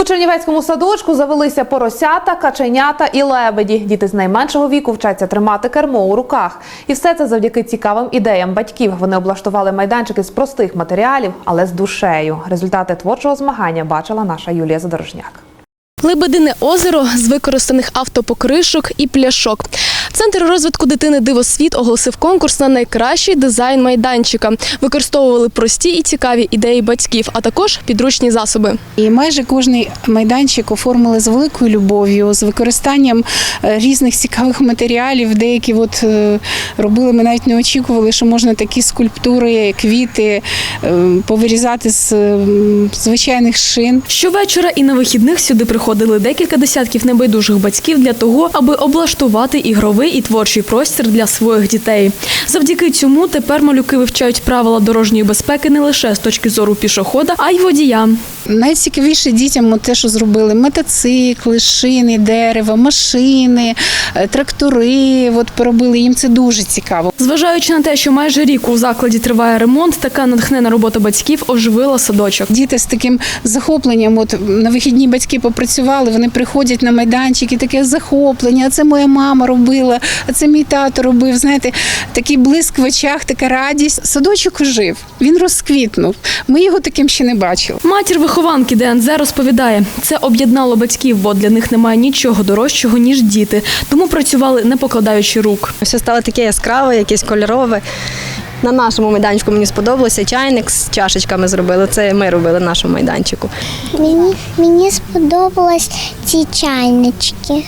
У Чернівецькому садочку завелися поросята, каченята і лебеді. Діти з найменшого віку вчаться тримати кермо у руках. І все це завдяки цікавим ідеям батьків. Вони облаштували майданчики з простих матеріалів, але з душею. Результати творчого змагання бачила наша Юлія Задорожняк. Лебедине озеро з використаних автопокришок і пляшок. Центр розвитку дитини Дивосвіт оголосив конкурс на найкращий дизайн майданчика. Використовували прості і цікаві ідеї батьків, а також підручні засоби. І майже кожний майданчик оформили з великою любов'ю, з використанням е, різних цікавих матеріалів. Деякі от е, робили, ми навіть не очікували, що можна такі скульптури, квіти е, повирізати з звичайних шин. Щовечора і на вихідних сюди приходили декілька десятків небайдужих батьків для того, аби облаштувати ігровий і творчий простір для своїх дітей. Завдяки цьому тепер малюки вивчають правила дорожньої безпеки не лише з точки зору пішохода, а й водія. Найцікавіше дітям те, що зробили мотоцикли, шини, дерева, машини, е, трактори. От поробили їм це дуже цікаво. Зважаючи на те, що майже рік у закладі триває ремонт, така натхнена робота батьків оживила садочок. Діти з таким захопленням, от на вихідні батьки попрацювали, вони приходять на майданчик і таке захоплення. А це моя мама робила, а це мій тато робив. Знаєте, такий блиск в очах, така радість. Садочок ожив, він розквітнув. Ми його таким ще не бачили. Матір вихованки ДНЗ розповідає, це об'єднало батьків, бо для них немає нічого дорожчого ніж діти, тому працювали не покладаючи рук. Все стало таке яскраве, якесь кольорове. На нашому майданчику мені сподобалося чайник з чашечками зробили. Це ми робили на нашому майданчику. Мені, мені сподобались ці чайнички.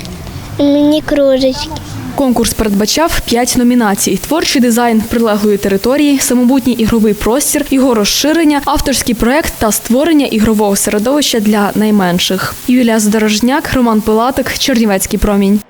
Мені кружечки. Конкурс передбачав п'ять номінацій: творчий дизайн прилеглої території, самобутній ігровий простір, його розширення, авторський проект та створення ігрового середовища для найменших. Юлія Здорожняк, Роман Пилатик, Чернівецький промінь.